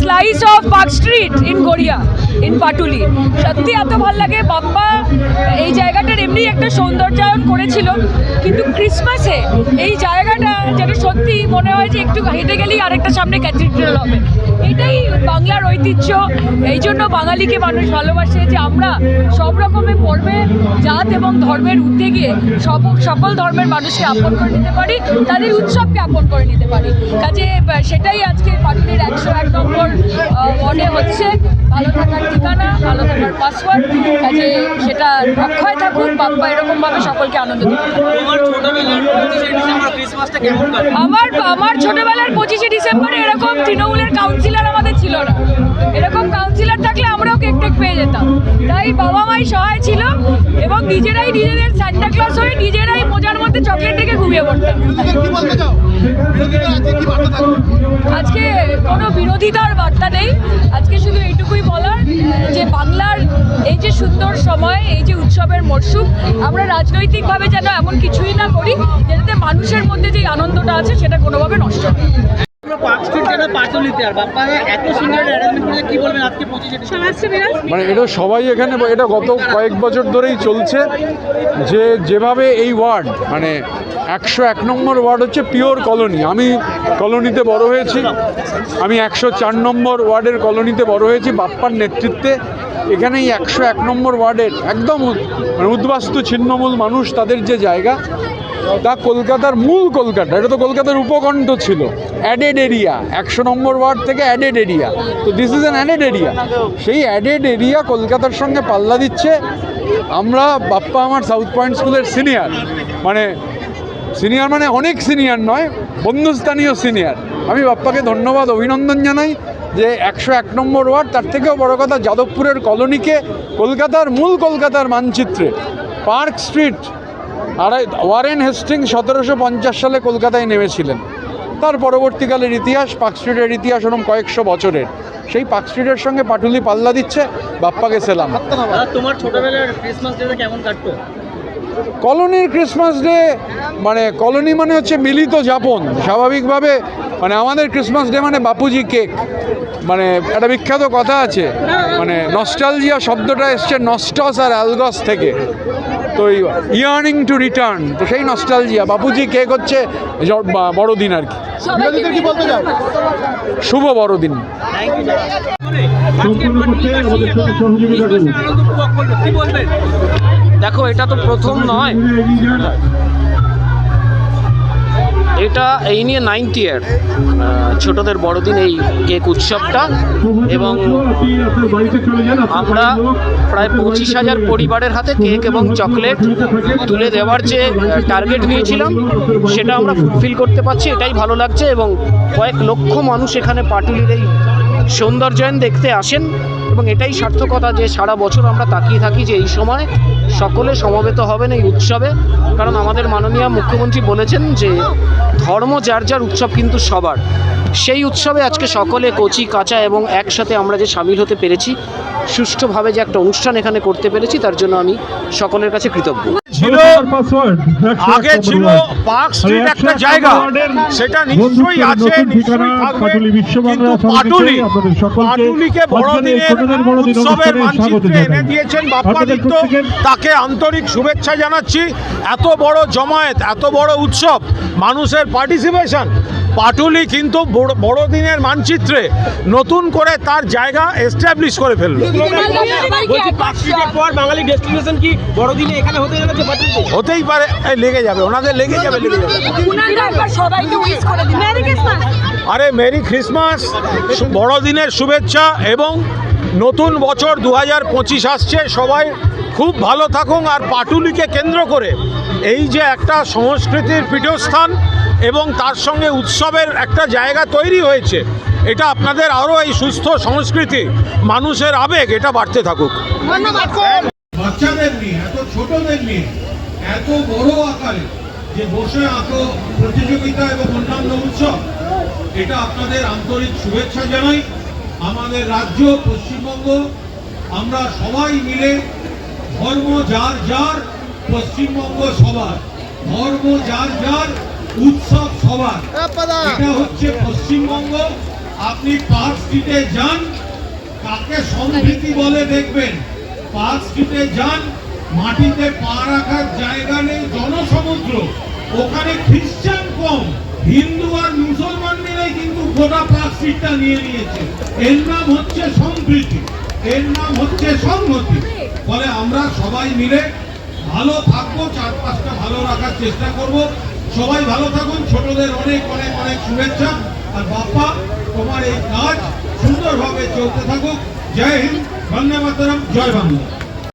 Slice of Park Street in Garia in Patuli সত্যি এত ভালো লাগে। বাপ্পা, এই জায়গাটার এমনি একটা সৌন্দর্যায়ন করেছিল, কিন্তু ক্রিসমাসে এই জায়গাটা যেন সত্যি মনে হয় যে একটু হেঁটে গেলেই আরেকটা সামনে ক্যাথিড্রাল হবে। এটাই বাংলার ঐতিহ্য, এই জন্য বাঙালিকে মানুষ ভালোবাসে যে আমরা সব রকমের পর্বে, জাত এবং ধর্মের ঊর্ধ্বে গিয়ে সব, সকল ধর্মের মানুষকে আপন করে নিতে পারি, তাদের উৎসবকে আপন করে নিতে পারি। কাজে সেটাই আজকে পাটুলির একশো এক নম্বর ওয়ার্ডে হচ্ছে। ভালো থাকার ঠিকানা, ভালো থাকার পাসওয়ার্ড কাজে সেটা অক্ষয় থাকুক, বাপ্পা এরকমভাবে সকলকে আনন্দ দিতে থাকুক। তোমার ছোটবেলার পঁচিশে ডিসেম্বর ক্রিসমাসটা কেমন কাটে আমার আমার ছোটবেলার পঁচিশে ডিসেম্বরে এরকম তৃণমূলের কাউন্সিলর আমাদের ছিল না। এরকম কাউন্সিলর থাকলে আমরাও কেক টেক পেয়ে যেতাম। তাই বাবা মাই সহায় ছিল এবং নিজেরাই নিজেদের সান্টা ক্লাস হয়ে নিজেরাই মোজার মধ্যে চকলেট থেকে ঘুমিয়ে পড়তাম। আজকে কোনো বিরোধিতার বার্তা নেই। আজকে শুধু এইটুকুই বলার। যে বাংলার এই যে সুন্দর সময়, এই যে উৎসবের মরশুম, আমরা রাজনৈতিকভাবে যেন এমন কিছুই না করি, যেটাতে মানুষের মধ্যে যে আনন্দটা আছে, সেটা কোনোভাবে নষ্ট হয়। মানে এটা সবাই এখানে এটা গত কয়েক বছর ধরেই চলছে। যে যেভাবে এই ওয়ার্ড মানে একশো এক নম্বর ওয়ার্ড হচ্ছে পিওর কলোনি। আমি কলোনিতে বড় হয়েছি। আমি একশো চার নম্বর ওয়ার্ডের কলোনিতে বড় হয়েছি বাপ্পার নেতৃত্বে। এখানে এই একশো এক নম্বর ওয়ার্ডের একদম উদ- মানে উদ্বাস্তু ছিন্নমূল মানুষ তাদের যে জায়গা তা কলকাতার মূল কলকাতা, এটা তো কলকাতার উপকণ্ঠ ছিল। অ্যাডেড এরিয়া একশো নম্বর ওয়ার্ড থেকে অ্যাডেড এরিয়া তো this is an added area সেই অ্যাডেড এরিয়া কলকাতার সঙ্গে পাল্লা দিচ্ছে আমরা বাপ্পা আমার সাউথ পয়েন্ট স্কুলের সিনিয়র মানে সিনিয়র মানে অনেক সিনিয়র নয়, বন্ধুস্থানীয় সিনিয়র আমি বাপ্পাকে ধন্যবাদ, অভিনন্দন জানাই যে একশো এক নম্বর ওয়ার্ড, তার থেকেও বড় কথা যাদবপুরের কলোনিকে কলকাতার মূল কলকাতার মানচিত্রে পার্ক স্ট্রিট আড়াই ওয়ারেন হেস্টিং সতেরোশো পঞ্চাশ সালে কলকাতায় নেমেছিলেন। তার পরবর্তীকালের ইতিহাস পার্ক স্ট্রিটের ইতিহাস ওরকম কয়েকশো বছরের। সেই পার্ক স্ট্রিটের সঙ্গে পাটুলি পাল্লা দিচ্ছে বাপ্পাকে সেলাম। তোমার ছোটবেলার ক্রিসমাস ডেটা কেমন কাটতো? কলোনির ক্রিসমাস ডে মানে কলোনি মানে হচ্ছে মিলিত যাপন। স্বাভাবিকভাবে মানে আমাদের ক্রিসমাস ডে মানে বাপুজি কেক। মানে একটা বিখ্যাত কথা আছে মানে নস্টালজিয়া শব্দটা এসছে নস্টস আর অ্যালগস থেকে। তো ইয়ার্নিং টু রিটার্ন তো সেই নস্টালজিয়া বাপুজি কেক হচ্ছে বড়দিন আর কি। শুভ বড়দিন। দেখো এটা তো প্রথম নয়। এটা এই নিয়ে নাইনটি ইয়ার ছোটদের বড়দিন এই কেক উৎসবটা। এবং আমরা প্রায় পঁচিশ হাজার পরিবারের হাতে কেক এবং চকলেট তুলে দেওয়ার যে টার্গেট নিয়েছিলাম, সেটা আমরা ফুলফিল করতে পারছি, এটাই ভালো লাগছে। এবং কয়েক লক্ষ মানুষ এখানে পাটুলির এই সৌন্দর্যায়ন দেখতে আসেন। এবং এটাই সার্থকতা যে সারা বছর আমরা তাকিয়ে থাকি যে এই সময় সকলে সমবেত হবেন এই উৎসবে। কারণ আমাদের মাননীয় মুখ্যমন্ত্রী বলেছেন যে ধর্ম যার যার উৎসব কিন্তু সবার। সেই উৎসবে আজকে সকলে কচি কাঁচা এবং একসাথে আমরা যে সামিল হতে পেরেছি সুষ্ঠুভাবে যে একটা অনুষ্ঠান এখানে করতে পেরেছি তার জন্য আমি সকলের কাছে কৃতজ্ঞ। ছিল আগে ছিল পার্ক স্ট্রিট একটা জায়গা। সেটা নিশ্চয়ই আছে নিশ্চয়ই থাকবে। কিন্তু পাটুলি পাটুলিকে বড়দিনের উৎসবের মানচিত্রে এনে দিয়েছেন বাপ্পাদিত্য তাকে আন্তরিক শুভেচ্ছা জানাচ্ছি। এত বড় জমায়েত এত বড় উৎসব মানুষের পার্টিসিপেশন পাটুলি কিন্তু বড়- বড়দিনের মানচিত্রে নতুন করে তার জায়গা এস্টাবলিশ করে ফেলল। বলছি পার্ক স্ট্রিটের পর বাঙালি ডেস্টিনেশন কি বড়দিনে এখানে হতে যাচ্ছে পাটুলিতে? হতেই পারে লেগে যাবে ওনাদের লেগে যাবে লেগে যাবে। উনারা একবার সবাইকে উইশ করে দিন। মেরি ক্রিসমাস আরে মেরি ক্রিসমাস বড়দিনের শুভেচ্ছা এবং নতুন বছর দু হাজার পঁচিশ আসছে। সবাই খুব ভালো থাকুন আর পাটুলিকে কেন্দ্র করে এই যে একটা সংস্কৃতির পীঠস্থান এবং তার সঙ্গে উৎসবের একটা জায়গা তৈরি হয়েছে। এটা আপনাদের আরও এই সুস্থ সংস্কৃতি মানুষের আবেগ এটা বাড়তে থাকুক। বাচ্চাদের নিয়ে এত ছোটদের নিয়ে এত বড় আকারে যে বসে এত প্রতিযোগিতা এবং অন্যান্য উৎসব এটা আপনাদের আন্তরিক শুভেচ্ছা জানাই। আমাদের রাজ্য পশ্চিমবঙ্গ আমরা সবাই মিলে ধর্ম যার যার পশ্চিমবঙ্গ সবার। ধর্ম যার যার উৎসব সবার। এটা হচ্ছে পশ্চিমবঙ্গ। আপনি পার্ক স্ট্রিটে যান কাকে সম্প্রীতি বলে দেখবেন? পার্ক স্ট্রিটে যান মাটিতে পা রাখার জায়গা নেই জনসমুদ্র। ওখানে খ্রিস্টান কম হিন্দু আর মুসলমান মিলে কিন্তু গোটা পার্ক স্ট্রিটটা নিয়ে নিয়েছে। এর নাম হচ্ছে সম্প্রীতি এর নাম হচ্ছে সংহতি ফলে আমরা সবাই মিলে ভালো থাকব চার পাঁচটা ভালো রাখার চেষ্টা করব। সবাই ভালো থাকুন। ছোটদের অনেক অনেক অনেক শুভেচ্ছা। আর বাপ্পা, তোমার এই কাজ সুন্দরভাবে চলতে থাকুক। জয় হিন্দ, বন্দে মাতরম, জয় বাংলা।